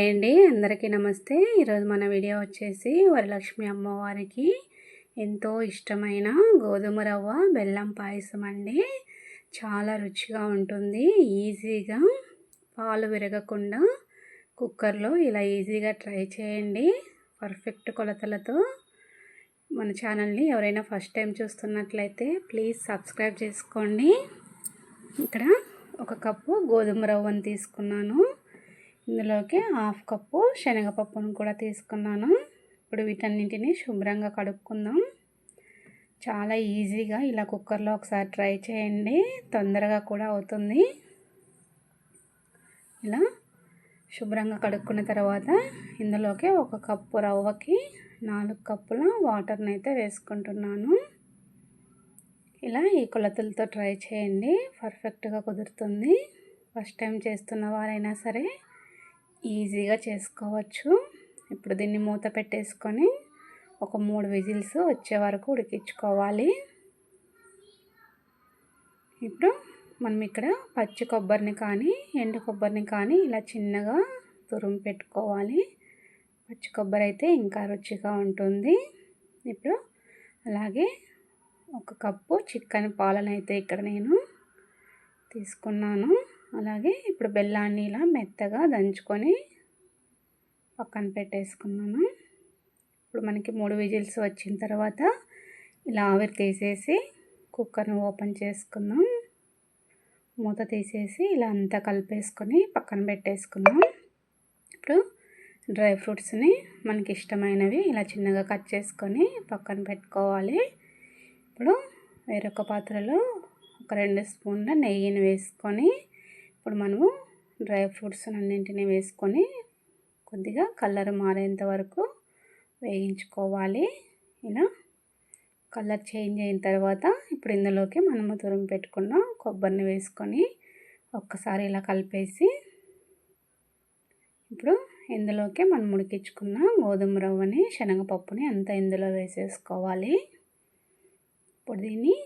అండి అందరికీ నమస్తే. ఈరోజు మన వీడియో వచ్చేసి వరలక్ష్మి అమ్మవారికి ఎంతో ఇష్టమైన గోధుమ రవ్వ బెల్లం పాయసం అండి. చాలా రుచిగా ఉంటుంది ఈజీగా పాలు విరగకుండా కుక్కర్లో ఇలా ఈజీగా ట్రై చేయండి. పర్ఫెక్ట్ కొలతలతో మన ఛానల్ని ఎవరైనా ఫస్ట్ టైం చూస్తున్నట్లయితే ప్లీజ్ సబ్స్క్రైబ్ చేసుకోండి. ఇక్కడ ఒక కప్పు గోధుమ రవ్వను తీసుకున్నాను. ఇందులోకి హాఫ్ కప్పు శనగపప్పును కూడా తీసుకున్నాను. ఇప్పుడు వీటన్నింటినీ శుభ్రంగా కడుక్కుందాం. చాలా ఈజీగా ఇలా కుక్కర్లో ఒకసారి ట్రై చేయండి. తొందరగా కూడా అవుతుంది. ఇలా శుభ్రంగా కడుక్కున్న తర్వాత ఇందులోకి ఒక కప్పు రవ్వకి నాలుగు కప్పుల వాటర్ని అయితే వేసుకుంటున్నాను. ఇలా ఈ కొలతలతో ట్రై చేయండి. పర్ఫెక్ట్గా కుదురుతుంది. ఫస్ట్ టైం చేస్తున్న వారైనా సరే ఈజీగా చేసుకోవచ్చు. ఇప్పుడు దీన్ని మూత పెట్టేసుకొని ఒక మూడు విజిల్స్ వచ్చే వరకు ఉడికించుకోవాలి. ఇప్పుడు మనం ఇక్కడ పచ్చి కొబ్బరిని కానీ ఎండు కొబ్బరిని కానీ ఇలా చిన్నగా తురుము పెట్టుకోవాలి. పచ్చి కొబ్బరి అయితే ఇంకా రుచిగా ఉంటుంది. ఇప్పుడు అలాగే ఒక కప్పు చికెన్ పాలనైతే ఇక్కడ నేను తీసుకున్నాను. అలాగే ఇప్పుడు బెల్లాన్ని ఇలా మెత్తగా దంచుకొని పక్కన పెట్టేసుకున్నాను ఇప్పుడు మనకి మూడు విజిల్స్ వచ్చిన తర్వాత ఇలా ఆవిరి తీసేసి కుక్కర్ని ఓపెన్ చేసుకుందాం. మూత తీసేసి ఇలా అంతా కలిపేసుకొని పక్కన పెట్టేసుకుందాం. ఇప్పుడు డ్రై ఫ్రూట్స్ని మనకి ఇష్టమైనవి ఇలా చిన్నగా కట్ చేసుకొని పక్కన పెట్టుకోవాలి. ఇప్పుడు వేరొక పాత్రలో ఒక రెండు స్పూన్ల నెయ్యిని వేసుకొని ఇప్పుడు మనము డ్రై ఫ్రూట్స్ అన్నింటినీ వేసుకొని కొద్దిగా కలర్ మారేంత వరకు వేయించుకోవాలి. ఇలా కలర్ చేంజ్ అయిన తర్వాత ఇప్పుడు ఇందులోకి మనము తురుము పెట్టుకున్న కొబ్బరిని వేసుకొని ఒక్కసారి ఇలా కలిపేసి ఇప్పుడు ఇందులోకి మనం ఉడికించుకున్న గోధుమ రవ్వని శనగపప్పుని అంతా ఇందులో వేసేసుకోవాలి. ఇప్పుడు దీన్ని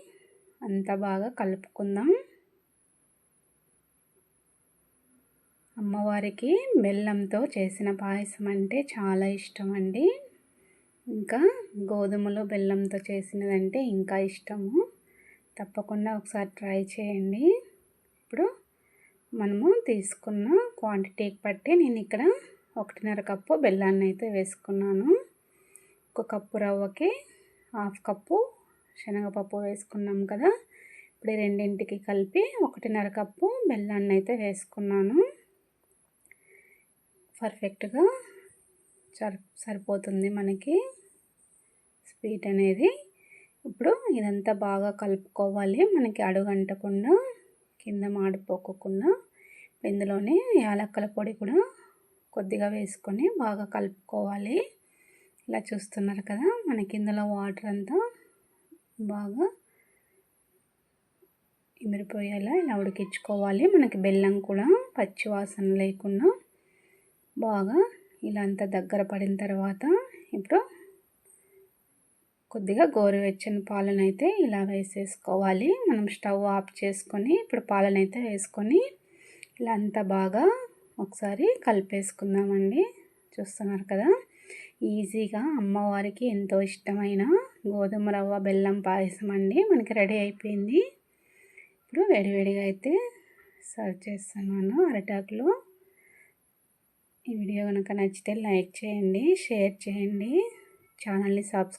అంతా బాగా కలుపుకుందాం. అమ్మవారికి బెల్లంతో చేసిన పాయసం అంటే చాలా ఇష్టం అండి ఇంకా గోధుమలు బెల్లంతో చేసినదంటే ఇంకా ఇష్టము. తప్పకుండా ఒకసారి ట్రై చేయండి. ఇప్పుడు మనము తీసుకున్న క్వాంటిటీకి బట్టి నేను ఇక్కడ ఒకటిన్నర కప్పు బెల్లాన్ని అయితే వేసుకున్నాను. ఒక కప్పు రవ్వకి హాఫ్ కప్పు శనగపప్పు వేసుకున్నాం కదా. ఇప్పుడు రెండింటికి కలిపి ఒకటిన్నర కప్పు బెల్లాన్ని అయితే వేసుకున్నాను. పర్ఫెక్ట్గా సరి సరిపోతుంది మనకి. స్వీట్ అనేది ఇప్పుడు ఇదంతా బాగా కలుపుకోవాలి. మనకి అడుగంటకుండా కింద మాడిపోకుండా ఇందులోనే యాలక్కల పొడి కూడా కొద్దిగా వేసుకొని బాగా కలుపుకోవాలి. ఇలా చూస్తున్నారు కదా మనకి ఇందులో వాటర్ అంతా బాగా ఇమిరిపోయేలా ఇలా ఉడికించుకోవాలి. మనకి బెల్లం కూడా పచ్చి వాసన లేకుండా బాగా ఇలా అంత దగ్గర పడిన తర్వాత ఇప్పుడు కొద్దిగా గోరువెచ్చని పాలను అయితే ఇలా వేసేసుకోవాలి. మనం స్టవ్ ఆఫ్ చేసుకొని ఇప్పుడు పాలను అయితే వేసుకొని ఇలా అంతా బాగా ఒకసారి కలిపేసుకుందామండి. చూస్తున్నారు కదా? ఈజీగా అమ్మవారికి ఎంతో ఇష్టమైన గోధుమ రవ్వ బెల్లం పాయసం అండి. మనకి రెడీ అయిపోయింది. ఇప్పుడు వేడివేడిగా అయితే సర్వ్ చేస్తున్నాను అరటాకులో. ఈ వీడియో కనుక నచ్చితే లైక్ చేయండి షేర్ చేయండి. ఛానల్ని సబ్స్క్రైబ్